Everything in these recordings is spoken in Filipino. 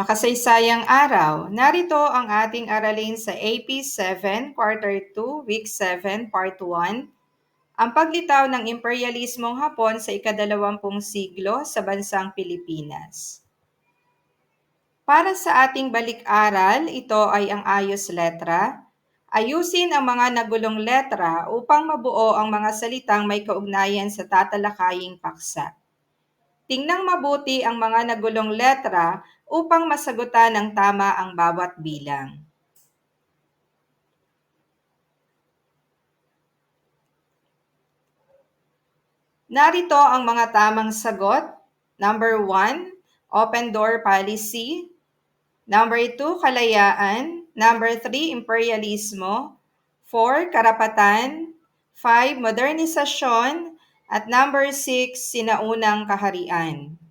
Makasaysayang araw, narito ang ating aralin sa AP 7, Quarter 2, Week 7, Part 1, ang paglitaw ng imperialismong Hapon sa ikadalawampung siglo sa bansang Pilipinas. Para sa ating balik-aral, ito ay ang ayos letra. Ayusin ang mga nagulong letra upang mabuo ang mga salitang may kaugnayan sa tatalakaying paksa. Tingnang mabuti ang mga nagulong letra upang masagutan ng tama ang bawat bilang. Narito ang mga tamang sagot. Number 1, open door policy. Number 2, kalayaan. Number 3, imperialismo. 4, karapatan. 5, modernisasyon. At number 6, sinaunang kaharian.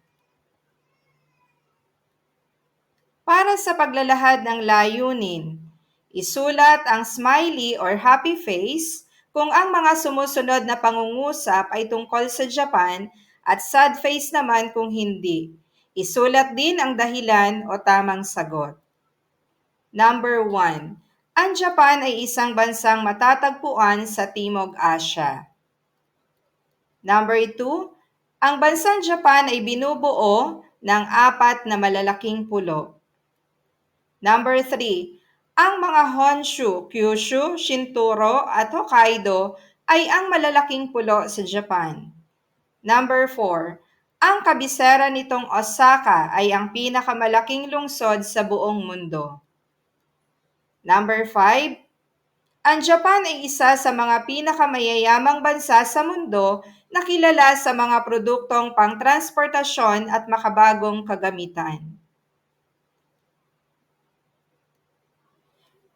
Para sa paglalahad ng layunin, isulat ang smiley or happy face kung ang mga sumusunod na pangungusap ay tungkol sa Japan at sad face naman kung hindi. Isulat din ang dahilan o tamang sagot. Number 1. Ang Japan ay isang bansang matatagpuan sa Timog Asya. Number 2. Ang bansang Japan ay binubuo ng apat na malalaking pulo. Number 3, ang mga Honshu, Kyushu, Shinturo at Hokkaido ay ang malalaking pulo sa Japan. Number 4, ang kabisera nitong Osaka ay ang pinakamalaking lungsod sa buong mundo. Number 5, ang Japan ay isa sa mga pinakamayayamang bansa sa mundo na kilala sa mga produktong pangtransportasyon at makabagong kagamitan.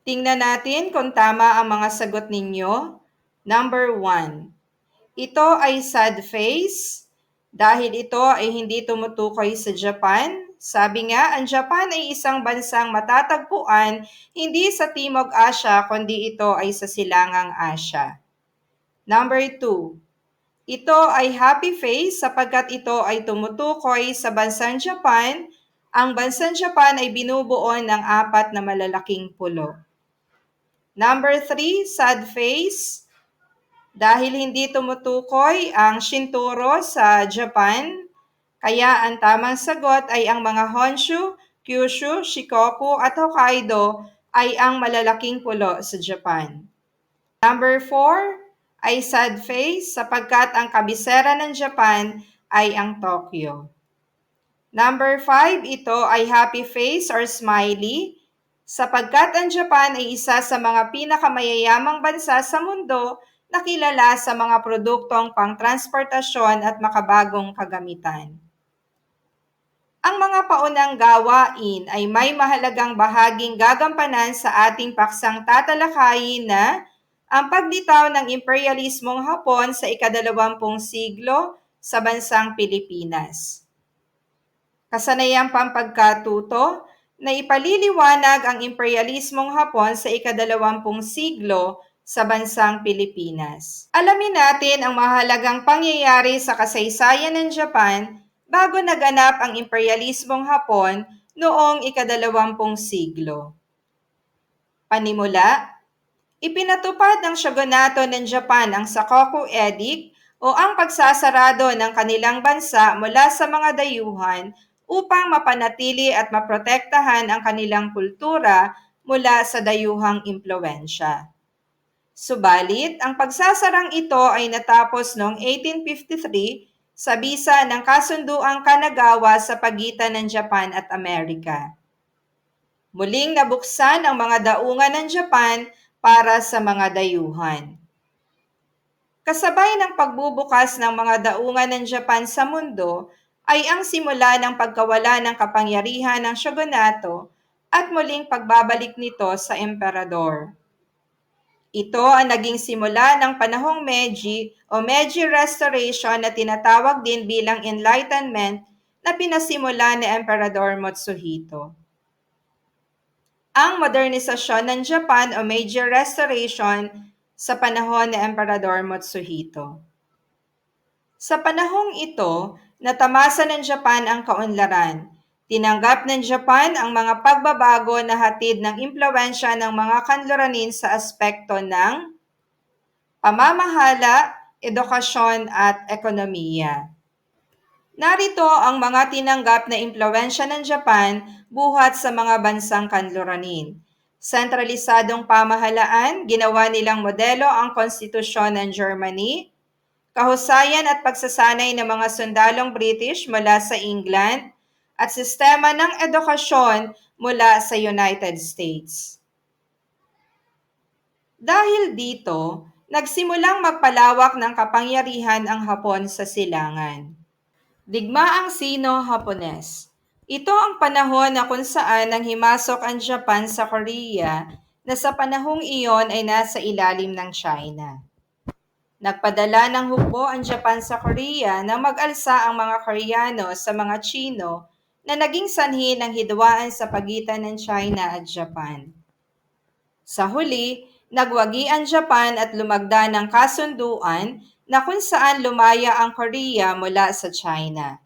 Tingnan natin kung tama ang mga sagot ninyo. Number 1. Ito ay sad face dahil ito ay hindi tumutukoy sa Japan. Sabi nga, ang Japan ay isang bansang matatagpuan hindi sa Timog Asya kundi ito ay sa Silangang Asya. Number 2. Ito ay happy face sapagkat ito ay tumutukoy sa bansang Japan. Ang bansang Japan ay binubuo ng apat na malalaking pulo. Number three, sad face. Dahil hindi tumutukoy ang Shinturo sa Japan, kaya ang tamang sagot ay ang mga Honshu, Kyushu, Shikoku at Hokkaido ay ang malalaking pulo sa Japan. Number 4 ay sad face sapagkat ang kabisera ng Japan ay ang Tokyo. Number 5, ito ay happy face or smiley sapagkat ang Japan ay isa sa mga pinakamayayamang bansa sa mundo na kilala sa mga produktong pangtransportasyon at makabagong kagamitan. Ang mga paunang gawain ay may mahalagang bahaging gagampanan sa ating paksang tatalakayin na ang paglitaw ng imperialismong Hapon sa ikadalawampung siglo sa bansang Pilipinas. Kasanayang pampagkatuto na ipaliliwanag ang imperialismong Hapon sa ikadalawampung siglo sa bansang Pilipinas. Alamin natin ang mahalagang pangyayari sa kasaysayan ng Japan bago naganap ang imperialismong Hapon noong ikadalawampung siglo. Panimula, ipinatupad ng shogunato ng Japan ang Sakoku Edict o ang pagsasarado ng kanilang bansa mula sa mga dayuhan upang mapanatili at maprotektahan ang kanilang kultura mula sa dayuhang impluensya. Subalit, ang pagsasarang ito ay natapos noong 1853 sa bisa ng kasunduang Kanagawa sa pagitan ng Japan at Amerika. Muling nabuksan ang mga daungan ng Japan para sa mga dayuhan. Kasabay ng pagbubukas ng mga daungan ng Japan sa mundo, ay ang simula ng pagkawala ng kapangyarihan ng shogunato at muling pagbabalik nito sa emperador. Ito ang naging simula ng panahong Meiji o Meiji Restoration na tinatawag din bilang Enlightenment na pinasimula ni Emperador Motsuhito. Ang modernisasyon ng Japan o Meiji Restoration sa panahon ni Emperador Motsuhito. Sa panahong ito, natamasa ng Japan ang kaunlaran. Tinanggap ng Japan ang mga pagbabago na hatid ng impluensya ng mga kanluranin sa aspekto ng pamamahala, edukasyon at ekonomiya. Narito ang mga tinanggap na impluensya ng Japan buhat sa mga bansang kanluranin. Sentralisadong pamahalaan, ginawa nilang modelo ang konstitusyon ng Germany, kahusayan at pagsasanay ng mga sundalong British mula sa England, at sistema ng edukasyon mula sa United States. Dahil dito, nagsimulang magpalawak ng kapangyarihan ang Hapon sa silangan. Digmaang Sino-Hapones Ito ang panahon na kung saan nang himasok ang Japan sa Korea na sa panahong iyon ay nasa ilalim ng China. Nagpadala ng hukbo ang Japan sa Korea na mag-alsa ang mga Koreano sa mga Chino na naging sanhi ng hidwaan sa pagitan ng China at Japan. Sa huli, nagwagi ang Japan at lumagda ng kasunduan na kung saan lumaya ang Korea mula sa China.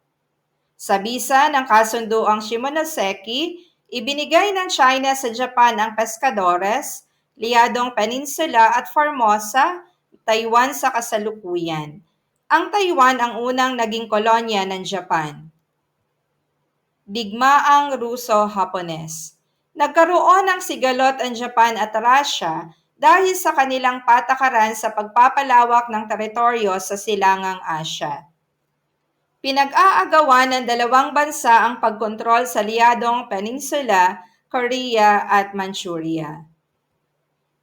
Sa bisa ng kasunduang Shimonoseki, ibinigay ng China sa Japan ang Pescadores, Liadong Peninsula at Formosa, Taiwan sa kasalukuyan. Ang Taiwan ang unang naging kolonya ng Japan digmaang Ruso-Hapones. Nagkaroon ng sigalot ang Japan at Russia dahil sa kanilang patakaran sa pagpapalawak ng teritoryo sa silangang Asya. Pinag-aagawan ng dalawang bansa ang pagkontrol sa Liadong Peninsula, Korea at Manchuria.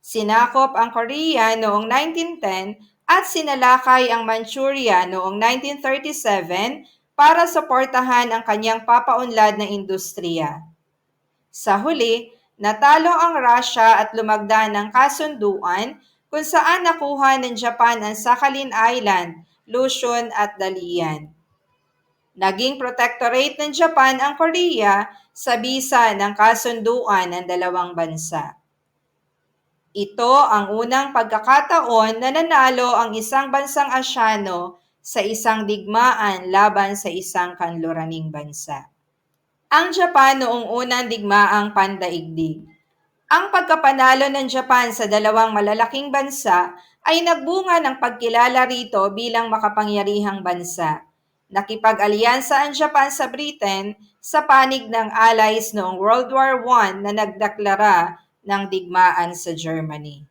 Sinakop ang Korea noong 1910 at sinalakay ang Manchuria noong 1937 para suportahan ang kanyang papaunlad na industriya. Sa huli, natalo ang Russia at lumagda ng kasunduan kung saan nakuha ng Japan ang Sakhalin Island, Luzon at Dalian. Naging protectorate ng Japan ang Korea sa bisa ng kasunduan ng dalawang bansa. Ito ang unang pagkakataon na nanalo ang isang bansang Asyano sa isang digmaan laban sa isang kanluraning bansa. Ang Japan noong unang digmaang pandaigdig. Ang pagkapanalo ng Japan sa dalawang malalaking bansa ay nagbunga ng pagkilala rito bilang makapangyarihang bansa. Nakipag-alyansa ang Japan sa Britain sa panig ng allies noong World War I na nagdeklara ng digmaan sa Germany.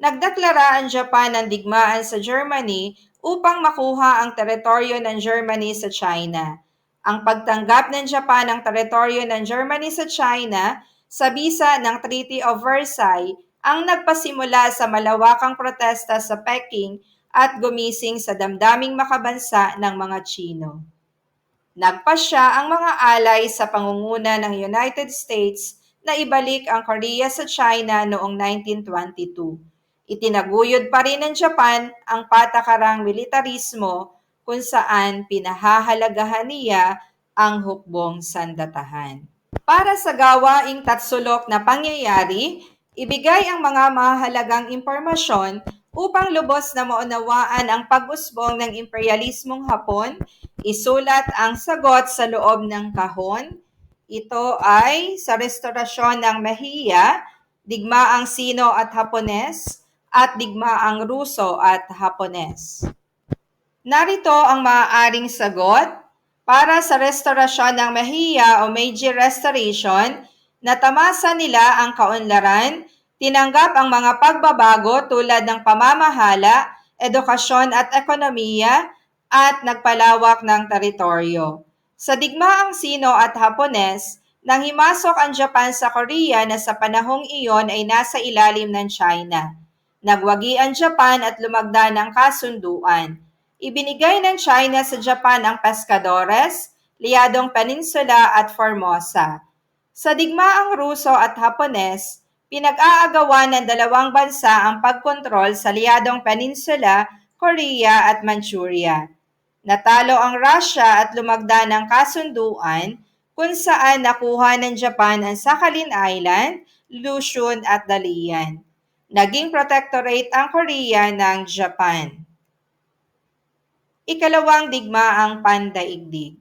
Nagdeklara ang Japan ng digmaan sa Germany upang makuha ang teritoryo ng Germany sa China. Ang pagtanggap ng Japan ng teritoryo ng Germany sa China sa bisa ng Treaty of Versailles ang nagpasimula sa malawakang protesta sa Peking at gumising sa damdaming makabansa ng mga Chino. Nagpasya ang mga alay sa pangunguna ng United States na ibalik ang Korea sa China noong 1922 Itinaguyod pa rin ng Japan ang patakarang militarismo kung saan pinahahalagahan niya ang hukbong sandatahan. Para sa gawaing tatsulok na pangyayari, ibigay ang mga mahalagang impormasyon upang lubos na maunawaan ang pag-usbong ng imperialismong Hapon, isulat ang sagot sa loob ng kahon. Ito ay sa restorasyon ng Mejia, digmaang Sino at Hapones, at digmaang Ruso at Hapones. Narito ang maaaring sagot para sa restorasyon ng Mejia o Meiji Restoration na tamasa nila ang kaunlaran, tinanggap ang mga pagbabago tulad ng pamamahala, edukasyon at ekonomiya at nagpalawak ng teritoryo. Sa digmaang Sino at Hapones, nang himasok ang Japan sa Korea na sa panahong iyon ay nasa ilalim ng China. Nagwagi ang Japan at lumagda ng kasunduan. Ibinigay ng China sa Japan ang Pescadores, Liadong Peninsula at Formosa. Sa digmaang Ruso at Hapones, pinag-aagawan ng dalawang bansa ang pagkontrol sa Liadong Peninsula, Korea at Manchuria. Natalo ang Russia at lumagda ng kasunduan kung saan nakuha ng Japan ang Sakhalin Island, Luzon at Dalian naging protectorate ang Korea ng Japan. Ikalawang digmaang pandaigdig.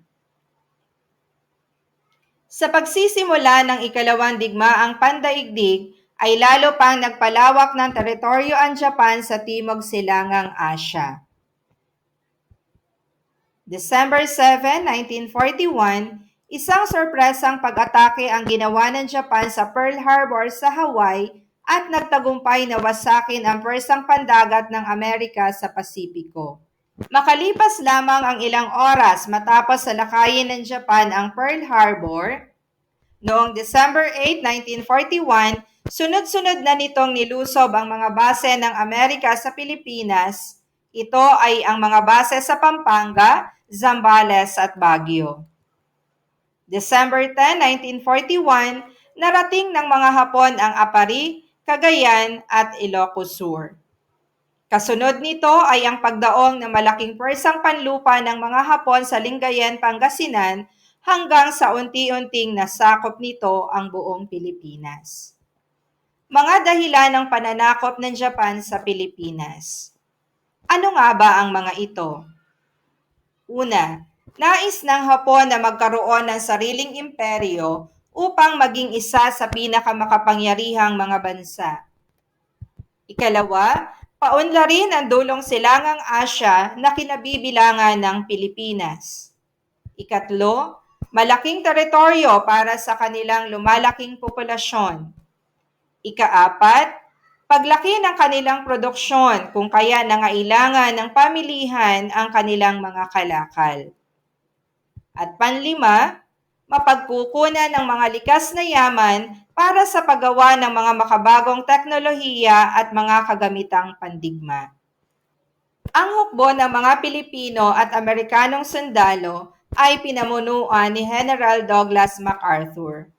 Sa pagsisimula ng ikalawang digmaang pandaigdig, ay lalo pang nagpalawak ng teritoryo ang Japan sa Timog Silangang Asya. December 7, 1941, isang sorpresang pag-atake ang ginawa ng Japan sa Pearl Harbor sa Hawaii at nagtagumpay na wasakin ang pwersang pandagat ng Amerika sa Pasipiko. Makalipas lamang ang ilang oras matapos salakayin ng Japan ang Pearl Harbor, noong December 8, 1941, sunod-sunod na nitong nilusob ang mga base ng Amerika sa Pilipinas. Ito ay ang mga base sa Pampanga, Zambales at Baguio. December 10, 1941, narating ng mga Hapon ang Apari, Cagayan at Ilocos Sur. Kasunod nito ay ang pagdaong ng malaking pwersang panlupa ng mga Hapon sa Lingayen, Pangasinan hanggang sa unti-unting nasakop nito ang buong Pilipinas. Mga dahilan ng pananakop ng Japan sa Pilipinas. Ano nga ba ang mga ito? Una, nais ng Hapon na magkaroon ng sariling imperyo upang maging isa sa pinakamakapangyarihang mga bansa. Ikalawa, paunlarin ang dulong silangang Asya na kinabibilangan ng Pilipinas. Ikatlo, malaking teritoryo para sa kanilang lumalaking populasyon. Ikaapat, paglaki ng kanilang produksyon kung kaya nangailangan ng pamilihan ang kanilang mga kalakal. At panlima, mapagkukunan ng mga likas na yaman para sa paggawa ng mga makabagong teknolohiya at mga kagamitang pandigma. Ang hukbo ng mga Pilipino at Amerikanong sundalo ay pinamunuan ni General Douglas MacArthur.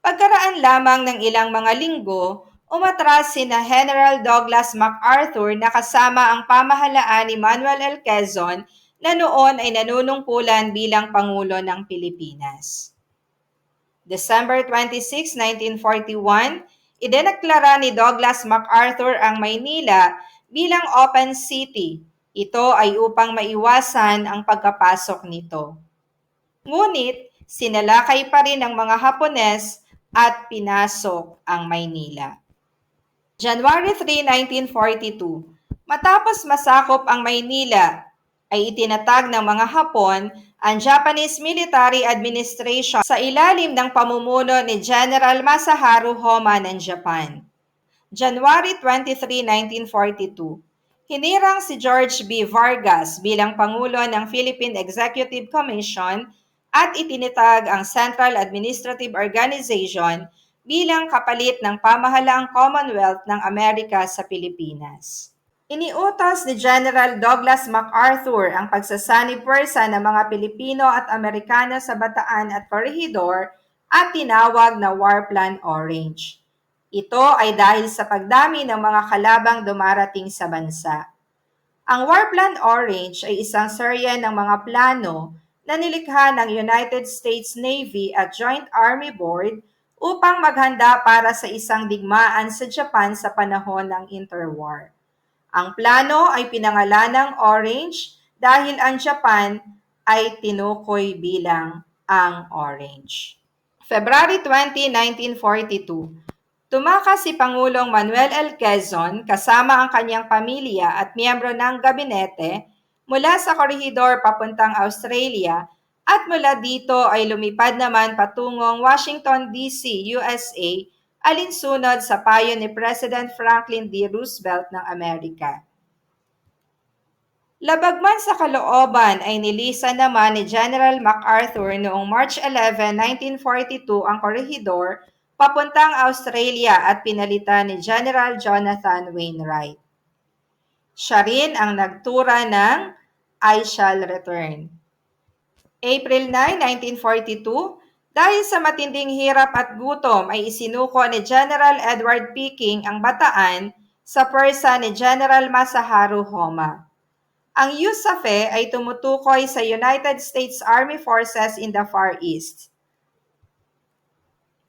Pagkaraan lamang ng ilang mga linggo, umatras si na General Douglas MacArthur na kasama ang pamahalaan ni Manuel L. Quezon na noon ay nanunungkulan bilang Pangulo ng Pilipinas. December 26, 1941, idineklara ni Douglas MacArthur ang Maynila bilang open city. Ito ay upang maiwasan ang pagkapasok nito. Ngunit, sinalakay pa rin ng mga Hapones at pinasok ang Maynila. January 3, 1942, matapos masakop ang Maynila, ay itinatag ng mga Hapon ang Japanese Military Administration sa ilalim ng pamumuno ni General Masaharu Homa ng Japan. January 23, 1942, hinirang si George B. Vargas bilang Pangulo ng Philippine Executive Commission at itinitag ang Central Administrative Organization bilang kapalit ng pamahalaang Commonwealth ng Amerika sa Pilipinas. Iniutos ni General Douglas MacArthur ang pagsasanib pwersa ng mga Pilipino at Amerikano sa Bataan at Corregidor at tinawag na War Plan Orange. Ito ay dahil sa pagdami ng mga kalabang dumarating sa bansa. Ang War Plan Orange ay isang serye ng mga plano na nilikha ng United States Navy at Joint Army Board upang maghanda para sa isang digmaan sa Japan sa panahon ng interwar. Ang plano ay pinangalanang Orange dahil ang Japan ay tinukoy bilang ang Orange. February 20, 1942, tumakas si Pangulong Manuel L. Quezon kasama ang kanyang pamilya at miyembro ng gabinete mula sa korehidor papuntang Australia at mula dito ay lumipad naman patungong Washington DC, USA, alinsunod sa payo ni President Franklin D. Roosevelt ng Amerika. Labagman sa kalooban ay nilisan naman ni General MacArthur noong March 11, 1942 ang korehidor papuntang Australia at pinalitan ni General Jonathan Wainwright. Siya rin ang nagtura ng I shall return. April 9, 1942, dahil sa matinding hirap at gutom ay isinuko ni General Edward P. Ang bataan sa persa ni General Masaharu Homa. Ang USAFE ay tumutukoy sa United States Army Forces in the Far East.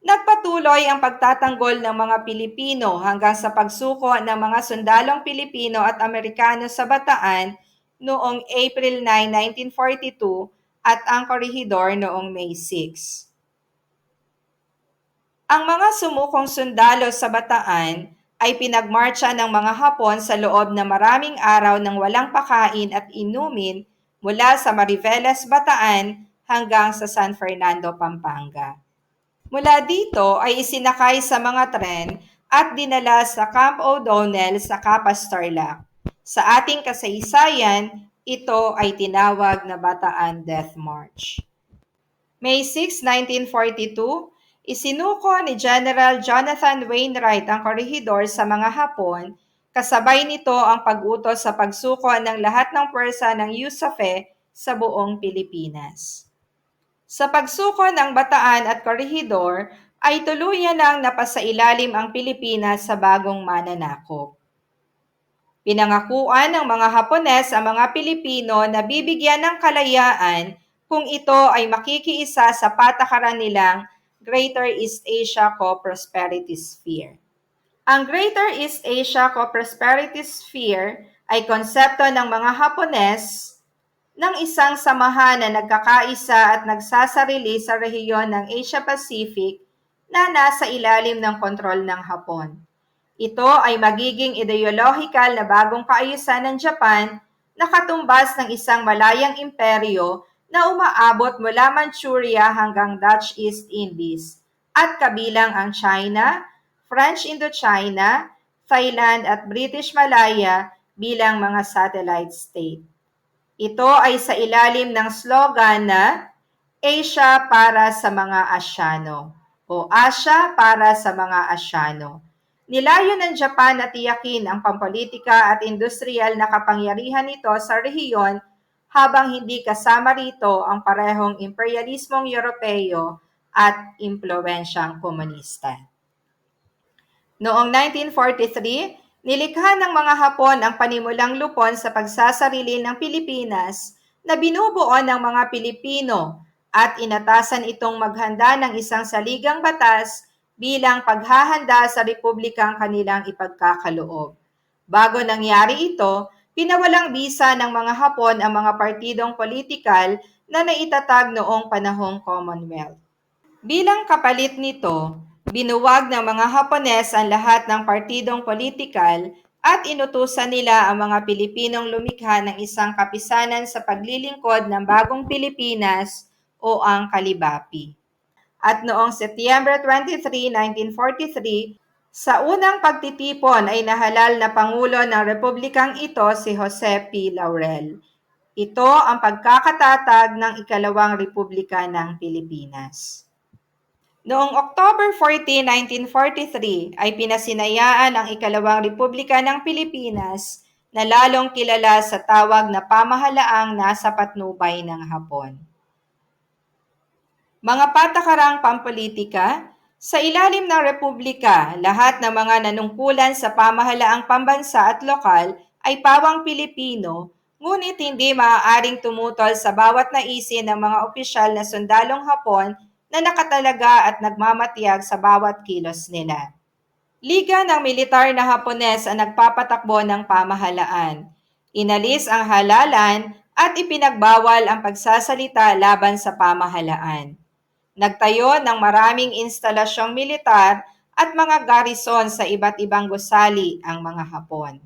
Nagpatuloy ang pagtatanggol ng mga Pilipino hanggang sa pagsuko ng mga sundalong Pilipino at Amerikano sa Bataan noong April 9, 1942 at ang korehidor noong May 6. Ang mga sumukong sundalo sa Bataan ay pinagmarcha ng mga Hapon sa loob ng maraming araw ng walang pakain at inumin mula sa Mariveles, Bataan hanggang sa San Fernando, Pampanga. Mula dito ay isinakay sa mga tren at dinala sa Camp O'Donnell sa Capas Tarlac. Sa ating kasaysayan, ito ay tinawag na Bataan Death March. May 6, 1942, isinuko ni General Jonathan Wainwright ang korehidor sa mga Hapon, kasabay nito ang pag-utos sa pagsuko ng lahat ng pwersa ng USAFE sa buong Pilipinas. Sa pagsuko ng Bataan at Corregidor ay tuluyan nang napasailalim ang Pilipinas sa bagong mananakop. Pinangakuan ng mga Hapones ang mga Pilipino na bibigyan ng kalayaan kung ito ay makikiisa sa patakaran nilang Greater East Asia Co-Prosperity Sphere. Ang Greater East Asia Co-Prosperity Sphere ay konsepto ng mga Hapones ng isang samahan na nagkakaisa at nagsasarili sa rehiyon ng Asia Pacific na nasa ilalim ng kontrol ng Hapon. Ito ay magiging ideolohikal na bagong kaayusan ng Japan na katumbas ng isang malayang imperyo na umaabot mula Manchuria hanggang Dutch East Indies at kabilang ang China, French Indochina, Thailand at British Malaya bilang mga satellite state. Ito ay sa ilalim ng slogan na Asia para sa mga Asyano o Asia para sa mga Asyano. Nilayo ng Japan na tiyakin ang pampolitika at industrial na kapangyarihan nito sa rehiyon habang hindi kasama rito ang parehong imperialismong Europeo at impluensyang komunista. Noong 1943, nilikha ng mga Hapon ang panimulang lupon sa pagsasarili ng Pilipinas na binubuo ng mga Pilipino at inatasan itong maghanda ng isang saligang batas bilang paghahanda sa republikang kanilang ipagkakaloob. Bago nangyari ito, pinawalang bisa ng mga Hapon ang mga partidong politikal na naitatag noong panahong Commonwealth. Bilang kapalit nito, binuwag ng mga Hapones ang lahat ng partidong politikal at inutusan nila ang mga Pilipinong lumikha ng isang kapisanan sa paglilingkod ng bagong Pilipinas o ang Kalibapi at noong Setyembre 23, 1943, sa unang pagtitipon ay nahalal na Pangulo ng Republikang ito si Jose P. Laurel. Ito ang pagkakatatag ng ikalawang Republika ng Pilipinas. Noong October 14, 1943 ay pinasinayaan ang ikalawang Republika ng Pilipinas na lalong kilala sa tawag na pamahalaang nasa patnubay ng Hapon. Mga patakarang pampolitika, sa ilalim ng Republika, lahat ng mga nanungkulan sa pamahalaang pambansa at lokal ay pawang Pilipino, ngunit hindi maaaring tumutol sa bawat naisin ng mga opisyal na sundalong Hapon na nakatalaga at nagmamatiyag sa bawat kilos nila. Liga ng militar na Hapones ang nagpapatakbo ng pamahalaan. Inalis ang halalan at ipinagbawal ang pagsasalita laban sa pamahalaan. Nagtayo ng maraming instalasyong militar at mga garrison sa iba't ibang gusali ang mga Hapon.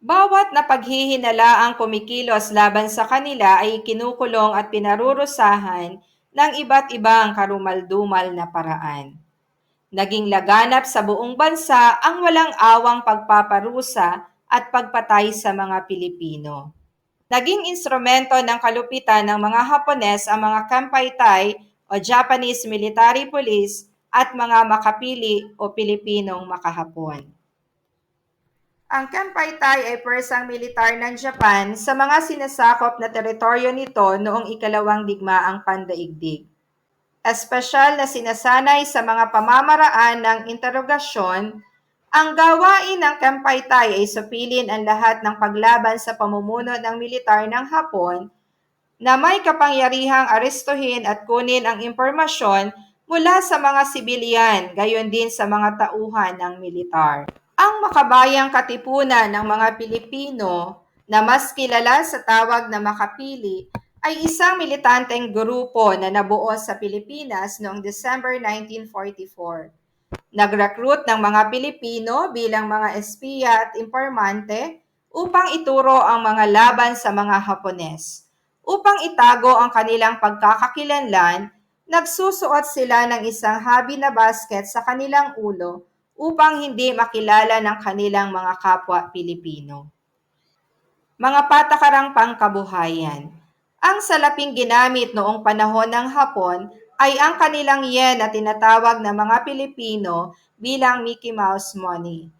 Bawat na paghihinalaang kumikilos laban sa kanila ay kinukulong at pinarurusahan ng iba't ibang karumaldumal na paraan. Naging laganap sa buong bansa ang walang awang pagpaparusa at pagpatay sa mga Pilipino. Naging instrumento ng kalupitan ng mga Hapones ang mga kampaytay o Japanese Military Police at mga makapili o Pilipinong makahapon. Ang Kempaitai ay persang militar ng Japan sa mga sinasakop na teritoryo nito noong ikalawang digmaang pandaigdig. Espesyal na sinasanay sa mga pamamaraan ng interogasyon, ang gawain ng Kempaitai ay supilin ang lahat ng paglaban sa pamumuno ng militar ng Hapon na may kapangyarihang arestuhin at kunin ang impormasyon mula sa mga sibilyan, gayon din sa mga tauhan ng militar. Ang makabayang katipunan ng mga Pilipino na mas kilala sa tawag na makapili ay isang militanteng grupo na nabuo sa Pilipinas noong December 1944. Nag-recruit ng mga Pilipino bilang mga espiya at informante upang ituro ang mga laban sa mga Hapones. Upang itago ang kanilang pagkakakilanlan, nagsusuot sila ng isang habi na basket sa kanilang ulo upang hindi makilala ng kanilang mga kapwa Pilipino. Mga patakarang pangkabuhayan. Ang salaping ginamit noong panahon ng Hapon ay ang kanilang yen na tinatawag na mga Pilipino bilang Mickey Mouse money.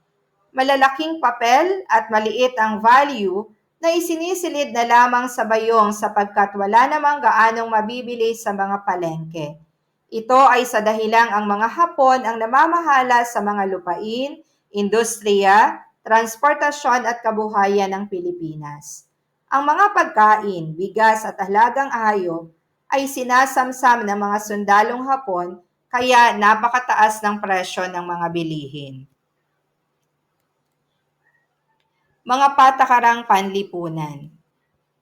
Malalaking papel at maliit ang value na isinisilid na lamang sa bayong sapagkat wala namang gaanong mabibili sa mga palengke. Ito ay sa dahilang ang mga Hapon ang namamahala sa mga lupain, industriya, transportasyon at kabuhayan ng Pilipinas. Ang mga pagkain, bigas at halagang hayop ay sinasamsam ng mga sundalong Hapon kaya napakataas ng presyo ng mga bilihin. Mga patakarang panlipunan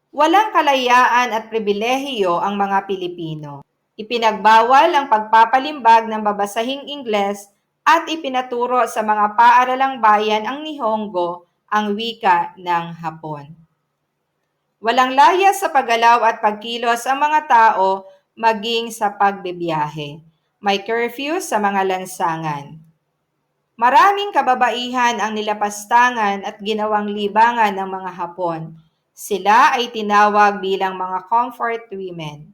Walang kalayaan at pribilehiyo ang mga Pilipino. Ipinagbawal ang pagpapalimbag ng babasahing Ingles at ipinaturo sa mga paaralang bayan ang Nihongo, ang wika ng Hapon. Walang laya sa paggalaw at pagkilos ang mga tao maging sa pagbibiyahe. May curfew sa mga lansangan. Maraming kababaihan ang nilapastangan at ginawang libangan ng mga Hapon. Sila ay tinawag bilang mga comfort women.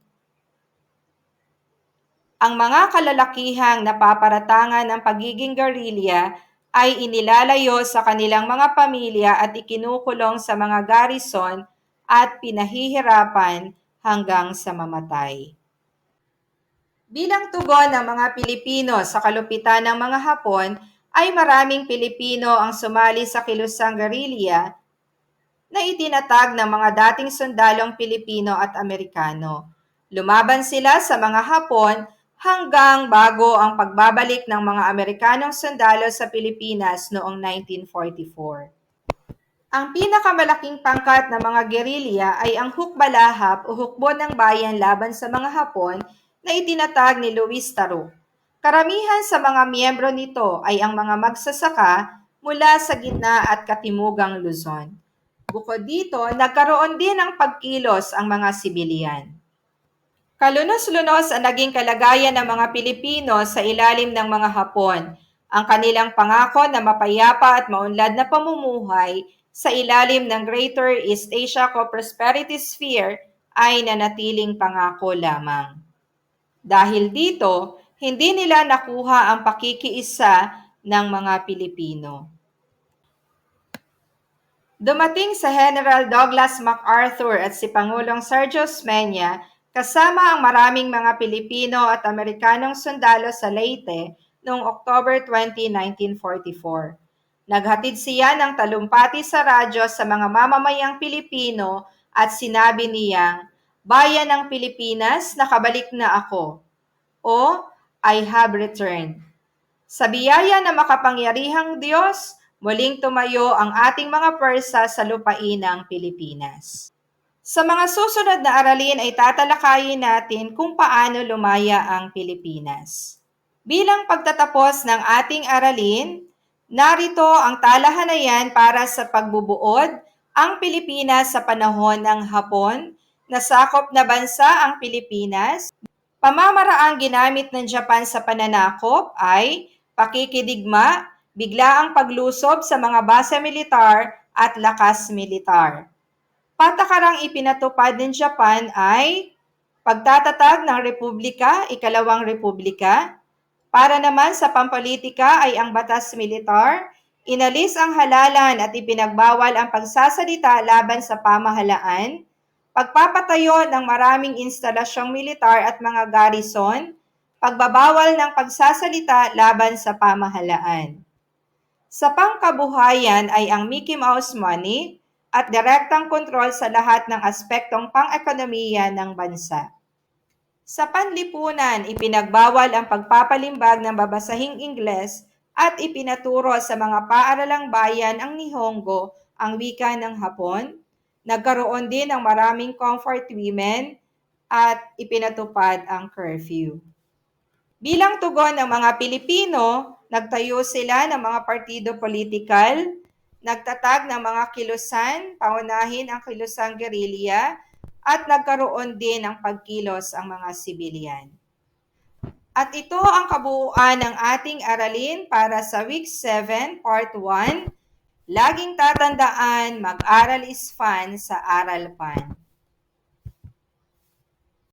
Ang mga kalalakihang napaparatangan ng pagiging guerrilla ay inilalayo sa kanilang mga pamilya at ikinukulong sa mga garrison at pinahihirapan hanggang sa mamatay. Bilang tugon ng mga Pilipino sa kalupitan ng mga Hapon, ay maraming Pilipino ang sumali sa kilusang guerrilla na itinatag ng mga dating sundalong Pilipino at Amerikano. Lumaban sila sa mga Hapon hanggang bago ang pagbabalik ng mga Amerikanong sundalo sa Pilipinas noong 1944. Ang pinakamalaking pangkat ng mga gerilya ay ang hukbalahap o hukbo ng bayan laban sa mga Hapon na itinatag ni Luis Taro. Karamihan sa mga miyembro nito ay ang mga magsasaka mula sa gitna at katimugang Luzon. Bukod dito, nagkaroon din ng pagkilos ang mga sibilyan. Kalunos-lunos ang naging kalagayan ng mga Pilipino sa ilalim ng mga Hapon. Ang kanilang pangako na mapayapa at maunlad na pamumuhay sa ilalim ng Greater East Asia Co-Prosperity Sphere ay nanatiling pangako lamang. Dahil dito, hindi nila nakuha ang pakikiisa ng mga Pilipino. Dumating sa General Douglas MacArthur at si Pangulong Sergio Smenya kasama ang maraming mga Pilipino at Amerikanong sundalo sa Leyte noong October 20, 1944. Naghatid siya ng talumpati sa radyo sa mga mamamayang Pilipino at sinabi niyang, Bayan ng Pilipinas, nakabalik na ako. O, I have returned. Sa biyaya na makapangyarihang Diyos, muling tumayo ang ating mga persa sa lupain ng Pilipinas. Sa mga susunod na aralin ay tatalakayin natin kung paano lumaya ang Pilipinas. Bilang pagtatapos ng ating aralin, Narito ang talahanayan para sa pagbubuod ang Pilipinas sa panahon ng Hapon, nasakop na bansa ang Pilipinas. Pamamaraang ginamit ng Japan sa pananakop ay pakikidigma, biglaang paglusob sa mga base militar at lakas militar. Patakarang ipinatupad ng Japan ay pagtatatag ng Republika, ikalawang Republika, para naman sa pampolitika ay ang batas militar, inalis ang halalan at ipinagbawal ang pagsasalita laban sa pamahalaan, pagpapatayo ng maraming instalasyong militar at mga garrison, pagbabawal ng pagsasalita laban sa pamahalaan. Sa pangkabuhayan ay ang Mickey Mouse Money at direktang kontrol sa lahat ng aspektong pang-ekonomiya ng bansa. Sa panlipunan, ipinagbawal ang pagpapalimbag ng babasahing Ingles at ipinaturo sa mga paaralang bayan ang Nihongo, ang wika ng Hapon. Nagkaroon din ng maraming comfort women at ipinatupad ang curfew. Bilang tugon ng mga Pilipino, Nagtayo sila ng mga partido politikal, nagtatag ng mga kilusan, paunahin ang kilusang gerilya, at nagkaroon din ng pagkilos ang mga sibilyan. At ito ang kabuuan ng ating aralin para sa week 7, part 1. Laging tatandaan, mag-aral is fun sa Aral Pan.